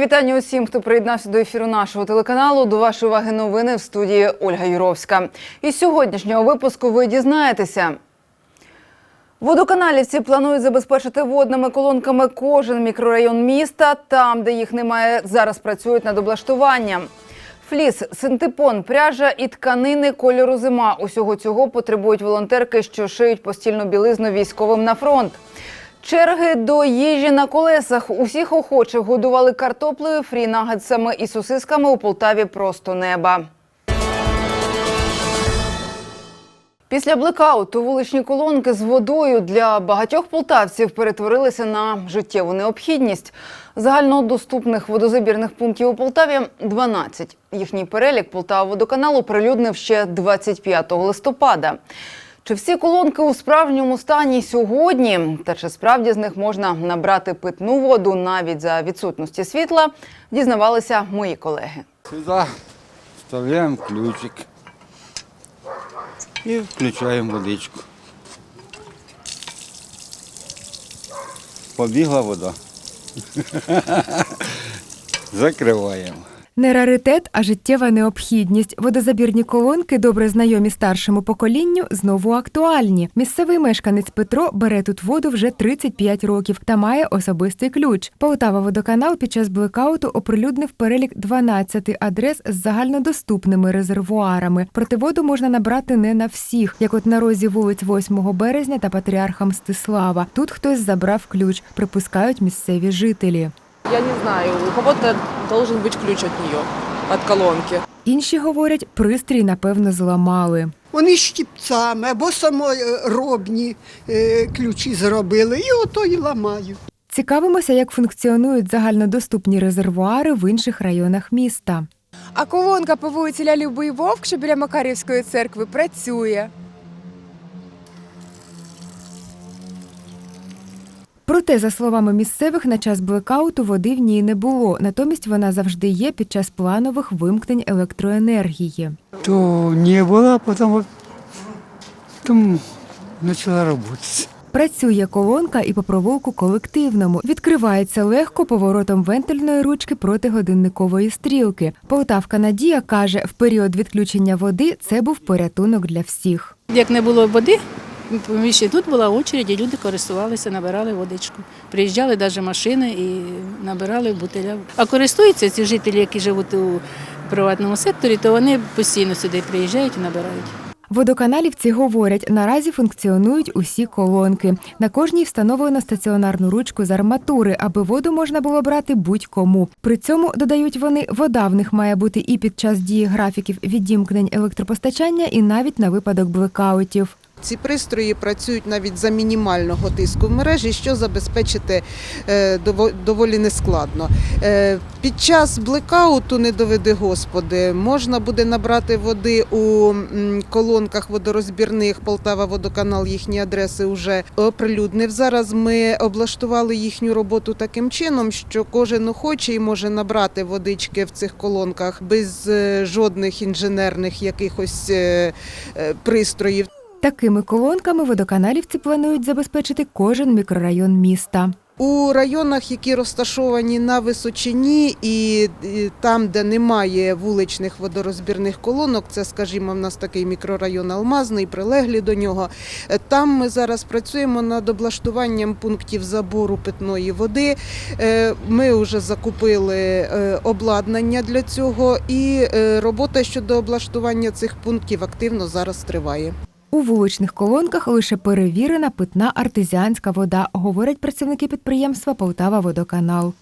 Вітання усім, хто приєднався до ефіру нашого телеканалу. До вашої уваги новини в студії Ольга Юровська. Із сьогоднішнього випуску ви дізнаєтеся. Водоканалівці планують забезпечити водними колонками кожен мікрорайон міста. Там, де їх немає, зараз працюють над облаштуванням. Фліс, синтепон, пряжа і тканини кольору зима. Усього цього потребують волонтерки, що шиють постільну білизну військовим на фронт. Черги до їжі на колесах. Усіх охочих годували картоплею, фрі-нагетсами і сосисками у Полтаві просто неба. Після блекауту вуличні колонки з водою для багатьох полтавців перетворилися на життєву необхідність. Загальнодоступних водозабірних пунктів у Полтаві 12. Їхній перелік Полтава водоканалу прилюднив ще 25 листопада. Чи всі колонки у справжньому стані сьогодні? Та чи справді з них можна набрати питну воду навіть за відсутності світла? Дізнавалися мої колеги. Сюда вставляем ключик и включаем водичку. Побігла вода. Закриваємо. Не раритет, а життєва необхідність. Водозабірні колонки, добре знайомі старшому поколінню, знову актуальні. Місцевий мешканець Петро бере тут воду вже 35 років та має особистий ключ. Полтава водоканал під час блекауту оприлюднив перелік 12 адрес з загальнодоступними резервуарами. Проте воду можна набрати не на всіх, як от на розі вулиць 8 березня та патріарха Мстислава. Тут хтось забрав ключ, припускають місцеві жителі. Я не знаю, у кого-то должен быть ключ от нее, от колонки. Інші говорять, пристрій напевно зламали. Вони щіпцями або саморобні е, ключі зробили, і ото й ламають. Цікавимося, як функціонують загальнодоступні резервуари в інших районах міста. А колонка по вулиці Ля Любий Вовк, що біля Макарівської церкви, працює. Проте, за словами місцевих, на час блекауту води в ній не було. Натомість вона завжди є під час планових вимкнень електроенергії. То не было, потом, потом начала работать. Працює колонка і по провулку колективному. Відкривається легко поворотом вентильної ручки проти годинникової стрілки. Полтавка Надія каже, в період відключення води це був порятунок для всіх. Як не було води, приміщенні тут була очередь, і люди користувалися, набирали водичку. Приїжджали навіть машини і набирали в бутилях. А користуються ці жителі, які живуть у приватному секторі, то вони постійно сюди приїжджають і набирають. Водоканалівці говорять, наразі функціонують усі колонки. На кожній встановлено стаціонарну ручку з арматури, аби воду можна було брати будь-кому. При цьому додають вони, вода в них має бути і під час дії графіків відімкнень електропостачання, і навіть на випадок блекаутів. Ці пристрої працюють навіть за мінімального тиску в мережі, що забезпечити е, доволі нескладно. Е, Під час блекауту, не доведи господи, можна буде набрати води у колонках водорозбірних. Полтава водоканал їхні адреси вже оприлюднив. Зараз ми облаштували їхню роботу таким чином, що кожен охочий може набрати водички в цих колонках без е, жодних інженерних якихось пристроїв. Такими колонками водоканалівці планують забезпечити кожен мікрорайон міста. У районах, які розташовані на височині, і там, де немає вуличних водорозбірних колонок, це, скажімо, в нас такий мікрорайон Алмазний, прилеглі до нього. е, Там ми зараз працюємо над облаштуванням пунктів забору питної води. Е, Ми вже закупили е, обладнання для цього, і робота щодо облаштування цих пунктів активно зараз триває. У вуличних колонках лише перевірена питна артезіанська вода, говорять працівники підприємства Полтава Водоканал.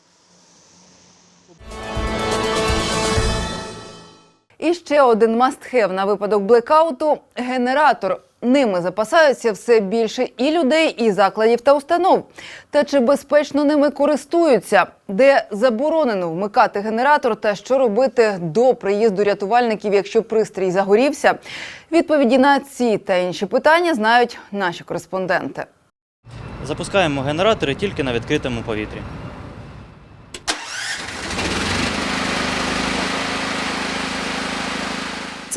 І ще один мастхев на випадок блекауту – генератор. Ними запасаються все більше і людей, і закладів та установ. Та чи безпечно ними користуються? Де заборонено вмикати генератор та що робити до приїзду рятувальників, якщо пристрій загорівся? Відповіді на ці та інші питання знають наші кореспонденти. Запускаємо генератори тільки на відкритому повітрі.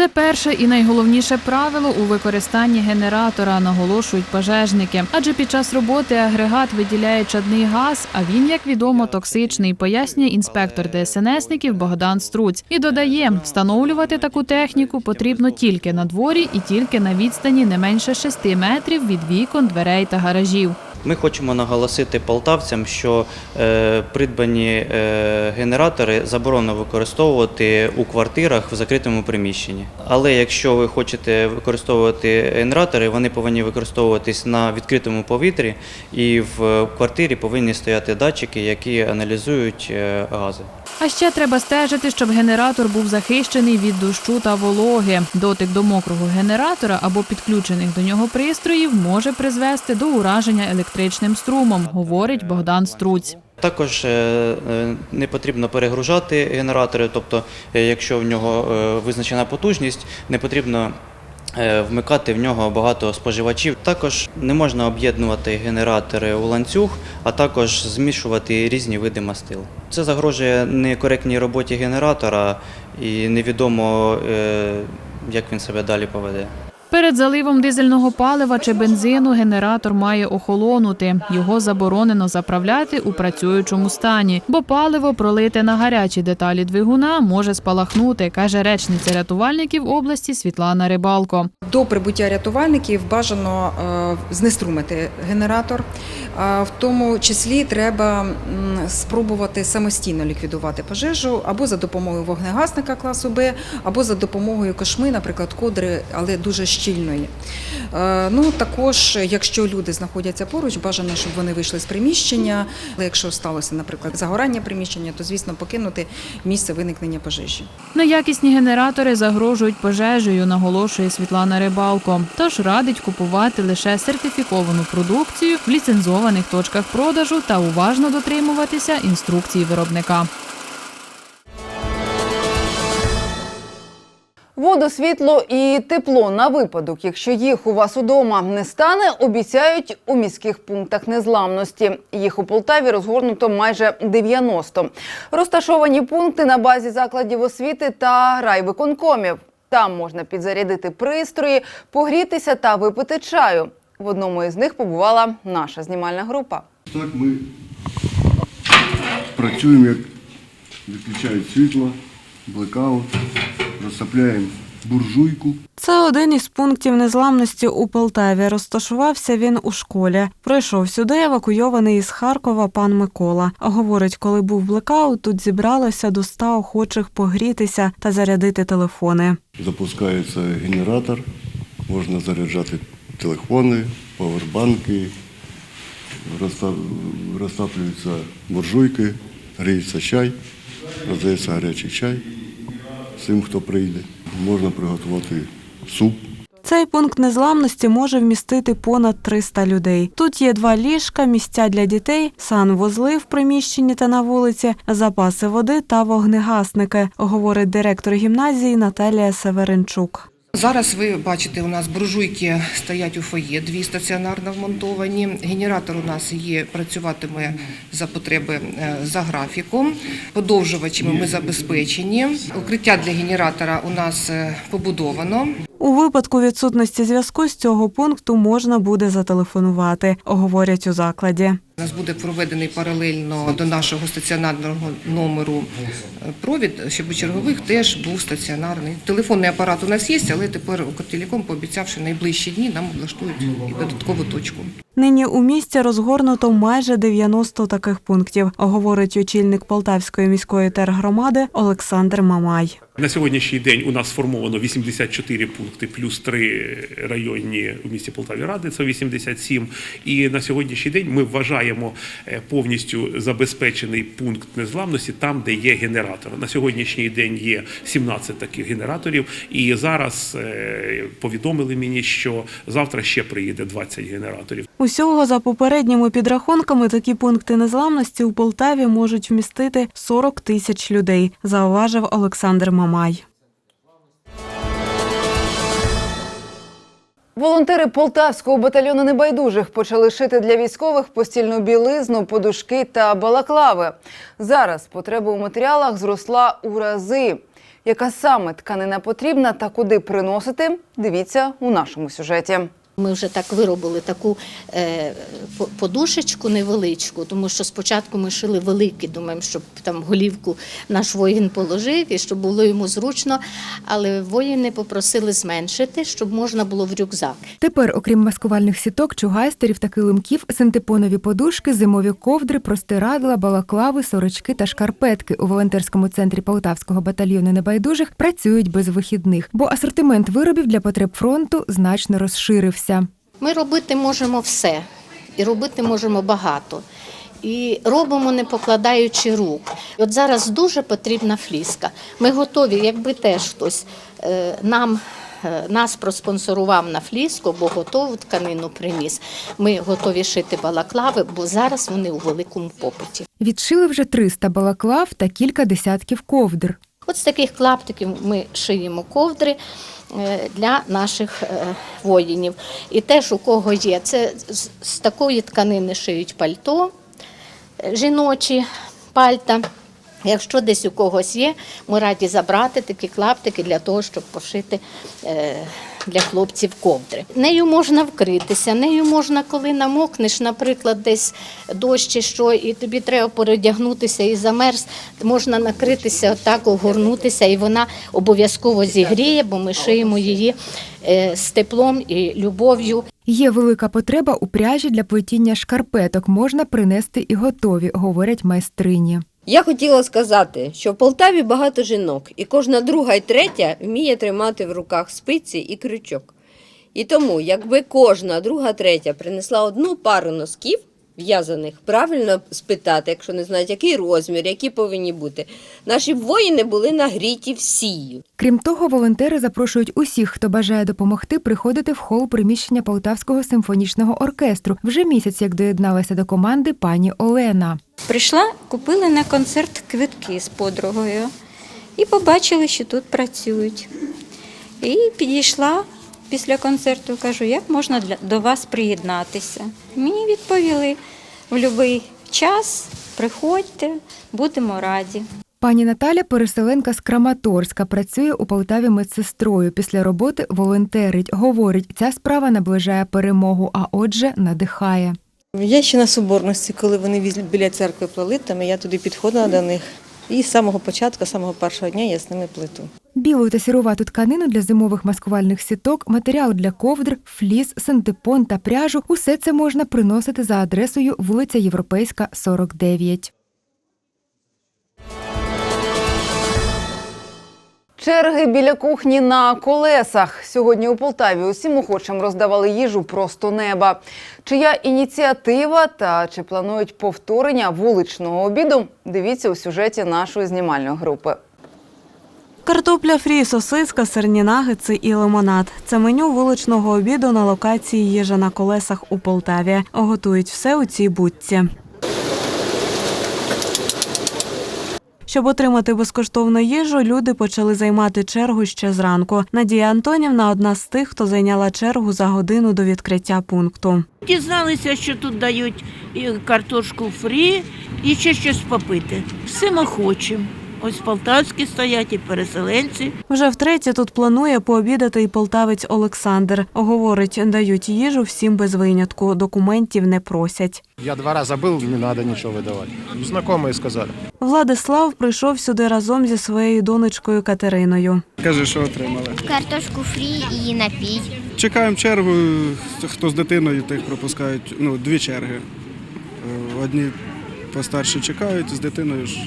Це перше і найголовніше правило у використанні генератора, наголошують пожежники. Адже під час роботи агрегат виділяє чадний газ, а він, як відомо, токсичний, пояснює інспектор ДСНСників Богдан Струць. І додає, встановлювати таку техніку потрібно тільки на дворі і тільки на відстані не менше 6 метрів від вікон, дверей та гаражів. Ми хочемо наголосити полтавцям, що е, придбані е, генератори заборонено використовувати у квартирах в закритому приміщенні. Але якщо ви хочете використовувати генератори, вони повинні використовуватись на відкритому повітрі, і в квартирі повинні стояти датчики, які аналізують е, гази. А ще треба стежити, щоб генератор був захищений від дощу та вологи. Дотик до мокрого генератора або підключених до нього пристроїв може призвести до ураження електричним струмом, говорить Богдан Струць. Також е, е, не потрібно перегружати генератори, тобто, е, якщо в нього визначена потужність, не потрібно вмикати в нього багато споживачів. Також не можна об'єднувати генератори у ланцюг, а також змішувати різні види мастил. Це загрожує некоректній роботі генератора і невідомо, е, як він себе далі поведе. Перед заливом дизельного палива чи бензину генератор має охолонути. Його заборонено заправляти у працюючому стані, бо паливо пролите на гарячі деталі двигуна може спалахнути, каже речниця рятувальників області Світлана Рибалко. До прибуття рятувальників бажано е, знеструмити генератор. В тому числі треба спробувати самостійно ліквідувати пожежу або за допомогою вогнегасника класу Б, або за допомогою кошми, наприклад, кодри, але дуже щільної. Ну також, якщо люди знаходяться поруч, бажано, щоб вони вийшли з приміщення. Але якщо сталося, наприклад, загорання приміщення, то звісно покинути місце виникнення пожежі. Неякісні генератори загрожують пожежею, наголошує Світлана Рибалко. Тож радить купувати лише сертифіковану продукцію в ліцензованих точках продажу та уважно дотримуватися інструкцій виробника. Воду, світло і тепло на випадок, якщо їх у вас удома не стане, обіцяють у міських пунктах незламності. Їх у Полтаві розгорнуто майже 90. Розташовані пункти на базі закладів освіти та райвиконкомів. Там можна підзарядити пристрої, погрітися та випити чаю. В одному із них побувала наша знімальна група. Так ми працюємо, як виключають світло, блекаут, розтопляємо буржуйку. Це один із пунктів незламності у Полтаві. Розташувався він у школі. Прийшов сюди евакуйований із Харкова пан Микола. Говорить, коли був блекаут, тут зібралося до ста охочих погрітися та зарядити телефони. Запускається генератор, можна заряджати телефони, павербанки, розта- розтаплюються буржуйки, гріється чай, роздається гарячий чай всім, хто прийде. Можна приготувати суп. Цей пункт незламності може вмістити понад 300 людей. Тут є два ліжка, місця для дітей, санвузли в приміщенні та на вулиці, запаси води та вогнегасники, говорить директор гімназії Наталія Северенчук. Зараз ви бачите, у нас буржуйки стоять у фоє, дві стаціонарно вмонтовані. Генератор у нас є, працюватиме за потреби е, за графіком. Подовжувачами ми забезпечені. Укриття для генератора у нас е, побудовано. У випадку відсутності зв'язку з цього пункту можна буде зателефонувати, говорять у закладі. У нас буде проведений паралельно до нашого стаціонарного номеру е, провід, щоб у чергових теж був стаціонарний. Телефонний апарат у нас є, але тепер Укртелеком пообіцяв, що найближчі дні нам облаштують і додаткову точку. Нині у місті розгорнуто майже 90 таких пунктів, говорить очільник Полтавської міської тергромади Олександр Мамай. На сьогоднішній день у нас сформовано 84 пункти, плюс 3 районні у місті Полтаві Ради, це 87. І на сьогоднішній день ми вважаємо е, повністю забезпечений пункт незламності там, де є генератор. На сьогоднішній день є 17 таких генераторів. І зараз е, повідомили мені, що завтра ще приїде 20 генераторів. Усього за попередніми підрахунками такі пункти незламності у Полтаві можуть вмістити 40 тисяч людей, зауважив Олександр Мамай. Волонтери полтавського батальйону небайдужих почали шити для військових постільну білизну, подушки та балаклави. Зараз потреба у матеріалах зросла у рази. Яка саме тканина потрібна та куди приносити? Дивіться у нашому сюжеті. Ми вже так виробили таку е, по- подушечку невеличку, тому що спочатку ми шили великі, думаємо, щоб там голівку наш воїн положив і щоб було йому зручно. Але воїни попросили зменшити, щоб можна було в рюкзак. Тепер, окрім маскувальних сіток, чугайстерів та килимків, синтепонові подушки, зимові ковдри, простирадла, балаклави, сорочки та шкарпетки у волонтерському центрі Полтавського батальйону небайдужих працюють без вихідних, бо асортимент виробів для потреб фронту значно розширився. Ми робити можемо все і робити можемо багато. І робимо не покладаючи рук. От зараз дуже потрібна фліска. Ми готові, якби теж хтось е, нам. е, Нас проспонсорував на фліску, бо готову тканину приніс. Ми готові шити балаклави, бо зараз вони у великому попиті. Відшили вже 300 балаклав та кілька десятків ковдр. От з таких клаптиків ми шиємо ковдри е, для наших е, воїнів. І теж у кого є, це з- такої тканини шиють пальто, е, жіночі пальта. Якщо десь у когось є, ми раді забрати такі клаптики для того, щоб пошити для хлопців ковдри. Нею можна вкритися, нею можна, коли намокнеш, наприклад, десь дощ чи що, і тобі треба передягнутися і замерз, можна накритися, отак огорнутися, і вона обов'язково зігріє, бо ми шиємо її е, з теплом і любов'ю. Є велика потреба у пряжі для плетіння шкарпеток. Можна принести і готові, говорять майстрині. Я хотіла сказати, що в Полтаві багато жінок, і кожна друга і третя вміє тримати в руках спиці і крючок. І тому, якби кожна друга третя принесла одну пару носків в'язаних, правильно спитати, якщо не знають, який розмір, які повинні бути, наші воїни були нагріті всію. Крім того, волонтери запрошують усіх, хто бажає допомогти, приходити в хол приміщення Полтавського симфонічного оркестру. Вже місяць як доєдналася до команди пані Олена. Прийшла, купили на концерт квитки з подругою і побачили, що тут працюють. І підійшла після концерту, кажу, як можна для, до вас приєднатися. Мені відповіли в будь-який час, приходьте, будемо раді. Пані Наталя переселенка з Краматорська працює у Полтаві медсестрою. Після роботи волонтерить. Говорить, ця справа наближає перемогу, а отже, надихає. Я ще на соборності, коли вони біля церкви плели, там я туди підходила до них. І з самого початку, з самого першого дня я з ними плету. Білу та сірувату тканину для зимових маскувальних сіток, матеріал для ковдр, фліс, синтепон та пряжу – усе це можна приносити за адресою вулиця Європейська, 49. Черги біля кухні на колесах. Сьогодні у Полтаві усім охочим роздавали їжу просто неба. Чия ініціатива та чи планують повторення вуличного обіду? Дивіться у сюжеті нашої знімальної групи. Картопля фрі, сосиска, сирні нагетси і лимонад. Це меню вуличного обіду на локації їжа на колесах у Полтаві. Готують все у цій будці. Щоб отримати безкоштовну їжу, люди почали займати чергу ще зранку. Надія Антонівна одна з тих, хто зайняла чергу за годину до відкриття пункту. Дізналися, що тут дають і картошку фрі і ще щось попити. Всім охочим. Ось полтавські стоять і переселенці. Вже втретє тут планує пообідати і полтавець Олександр. Говорить, дають їжу всім без винятку. Документів не просять. Я два раза был, не надо ничего выдавать. Знакомые сказали. Владислав прийшов сюди разом зі своєю донечкою Катериною. Кажи, що отримали. Картошку фрі і напій. Чекаємо чергу. Хто з дитиною, тих пропускають ну, дві черги. Е, Одні постарші чекають, з дитиною ж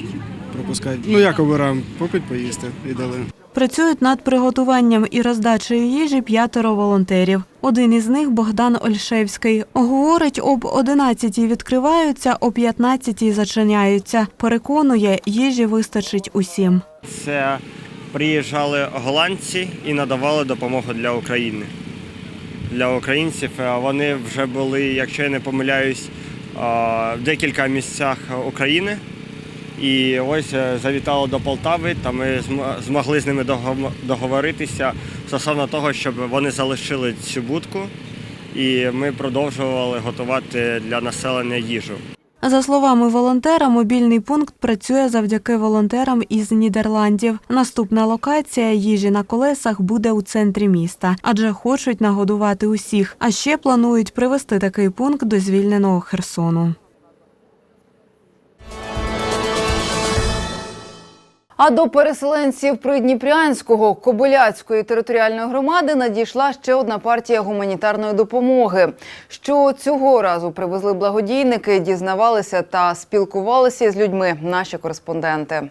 пропускають. Ну як обираємо, попить поїсти і дали. Працюють над приготуванням і роздачею їжі п'ятеро волонтерів. Один із них Богдан Ольшевський. Говорить, об 11-й відкриваються, о 15-й зачиняються. Переконує, їжі вистачить усім. Це приїжджали голландці і надавали допомогу для України. Для українців вони вже були, якщо я не помиляюсь, в декілька місцях України. І ось е, завітали до Полтави, та ми змогли з ними договоритися стосовно того, щоб вони залишили цю будку і ми продовжували готувати для населення їжу. За словами волонтера, мобільний пункт працює завдяки волонтерам із Нідерландів. Наступна локація їжі на колесах буде у центрі міста, адже хочуть нагодувати усіх. А ще планують привести такий пункт до звільненого Херсону. А до переселенців Придніпрянського Кобиляцької територіальної громади надійшла ще одна партія гуманітарної допомоги. Що цього разу привезли благодійники, дізнавалися та спілкувалися з людьми наші кореспонденти.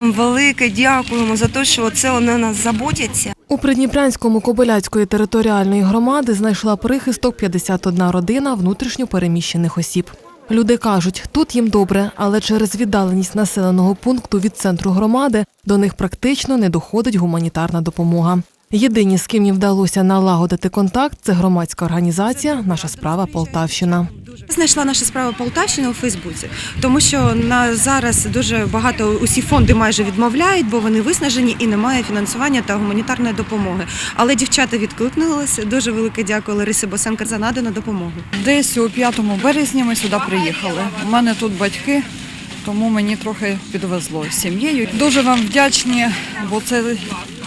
Велике дякуємо за те, що це вони нас заботяться. У Придніпрянському Кобиляцької територіальної громади знайшла прихисток 51 родина внутрішньо переміщених осіб. Люди кажуть, тут їм добре, але через віддаленість населеного пункту від центру громади до них практично не доходить гуманітарна допомога. Єдині, з ким їм вдалося налагодити контакт, це громадська організація Наша справа Полтавщина. Знайшла наша справа Полтавщина у Фейсбуці, тому що на зараз дуже багато усі фонди майже відмовляють, бо вони виснажені і немає фінансування та гуманітарної допомоги. Але дівчата відкликнулися. Дуже велике дякую Ларисі Босенко за надану допомогу. Десь у 5 березні ми сюди приїхали. У мене тут батьки, тому мені трохи підвезло з сім'єю. Дуже вам вдячні, бо це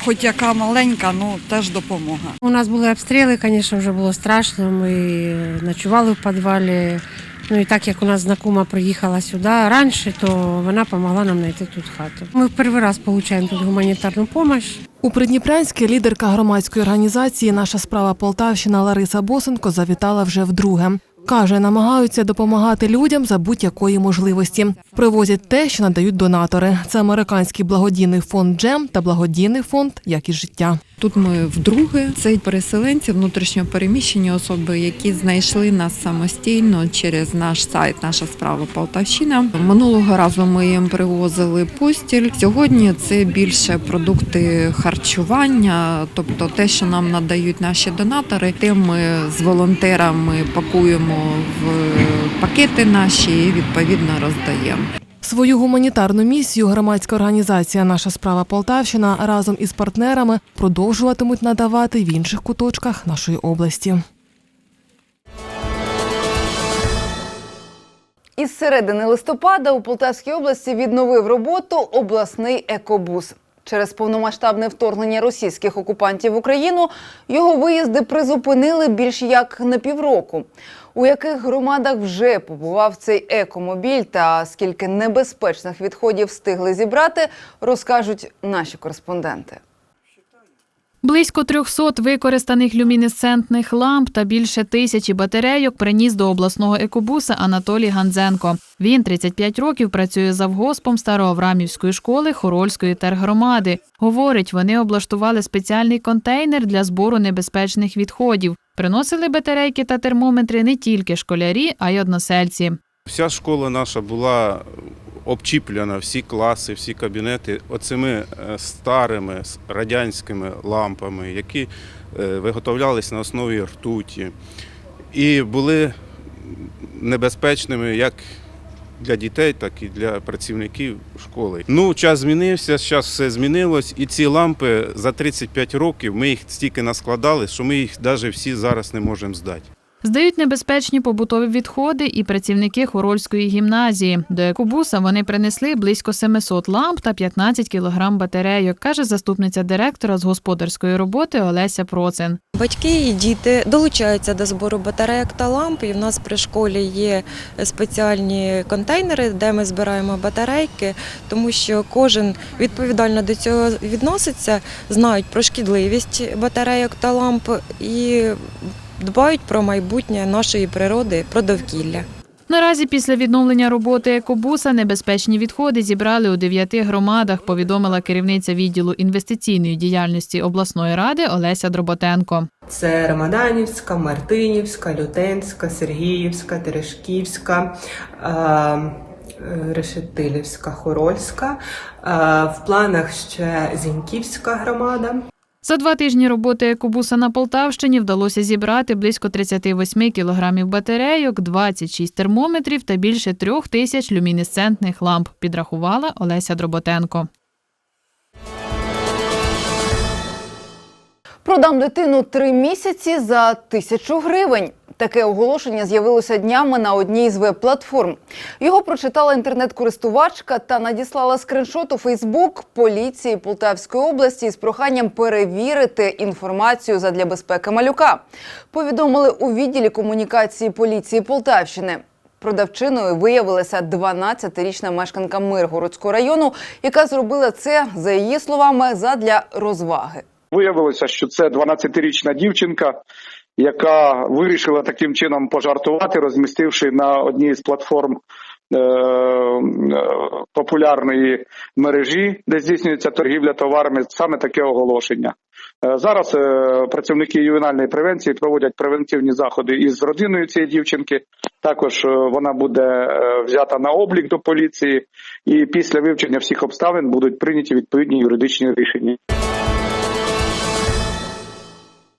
хоч яка маленька, ну теж допомога. У нас були обстріли, звісно, вже було страшно. Ми ночували в підвалі. Ну і так як у нас знакома приїхала сюди раніше, то вона допомогла нам знайти тут хату. Ми в перший раз отримуємо тут гуманітарну допомогу. У Придніпрянське лідерка громадської організації Наша справа Полтавщина Лариса Босенко завітала вже вдруге. Каже, намагаються допомагати людям за будь-якої можливості. Привозять те, що надають донатори. Це американський благодійний фонд Джем та благодійний фонд Якість життя. Тут ми вдруге. Це переселенці, внутрішньо переміщені особи, які знайшли нас самостійно через наш сайт, наша справа Полтавщина. Минулого разу ми їм привозили постіль. Сьогодні це більше продукти харчування, тобто те, що нам надають наші донатори. Те ми з волонтерами пакуємо в пакети наші і відповідно роздаємо. Свою гуманітарну місію громадська організація Наша справа Полтавщина разом із партнерами продовжуватимуть надавати в інших куточках нашої області. Із середини листопада у Полтавській області відновив роботу обласний екобус. Через повномасштабне вторгнення російських окупантів в Україну його виїзди призупинили більш як на півроку. У яких громадах вже побував цей екомобіль та скільки небезпечних відходів встигли зібрати, розкажуть наші кореспонденти. Близько 300 використаних люмінесцентних ламп та більше тисячі батарейок приніс до обласного екобуса Анатолій Ганзенко. Він 35 років працює завгоспом Староаврамівської школи Хорольської тергромади. Говорить, вони облаштували спеціальний контейнер для збору небезпечних відходів. Приносили батарейки та термометри не тільки школярі, а й односельці. Вся школа наша була обчіплена, всі класи, всі кабінети оцими е, старими радянськими лампами, які е, виготовлялись на основі ртуті і були небезпечними як для дітей, так і для працівників школи. Ну, час змінився, зараз все змінилось, і ці лампи за 35 років ми їх стільки наскладали, що ми їх навіть всі зараз не можемо здати. Здають небезпечні побутові відходи і працівники Хорольської гімназії. До екобуса вони принесли близько 700 ламп та 15 кілограм батарейок, каже заступниця директора з господарської роботи Олеся Процин. Батьки і діти долучаються до збору батарейок та ламп. І в нас при школі є спеціальні контейнери, де ми збираємо батарейки, тому що кожен відповідально до цього відноситься, знають про шкідливість батарейок та ламп і дбають про майбутнє нашої природи, про довкілля. Наразі після відновлення роботи екобуса небезпечні відходи зібрали у дев'яти громадах, повідомила керівниця відділу інвестиційної діяльності обласної ради Олеся Дроботенко. Це Рамаданівська, Мартинівська, Лютенська, Сергіївська, Терешківська, е, Решетилівська, Хорольська. Е, В планах ще Зіньківська громада. За два тижні роботи екобуса на Полтавщині вдалося зібрати близько 38 кілограмів батарейок, 26 термометрів та більше трьох тисяч люмінесцентних ламп, підрахувала Олеся Дроботенко. Продам дитину три місяці за тисячу гривень. Таке оголошення з'явилося днями на одній з веб-платформ. Його прочитала інтернет-користувачка та надіслала скриншот у Фейсбук поліції Полтавської області з проханням перевірити інформацію задля безпеки малюка. Повідомили у відділі комунікації поліції Полтавщини. Продавчиною виявилася 12-річна мешканка Миргородського району, яка зробила це, за її словами, задля розваги. Виявилося, що це 12-річна дівчинка, яка вирішила таким чином пожартувати, розмістивши на одній з платформ е- е- популярної мережі, де здійснюється торгівля товарами, саме таке оголошення. Е, Зараз працівники ювенальної превенції проводять превентивні заходи із родиною цієї дівчинки. Також вона буде взята на облік до поліції, і після вивчення всіх обставин будуть прийняті відповідні юридичні рішення.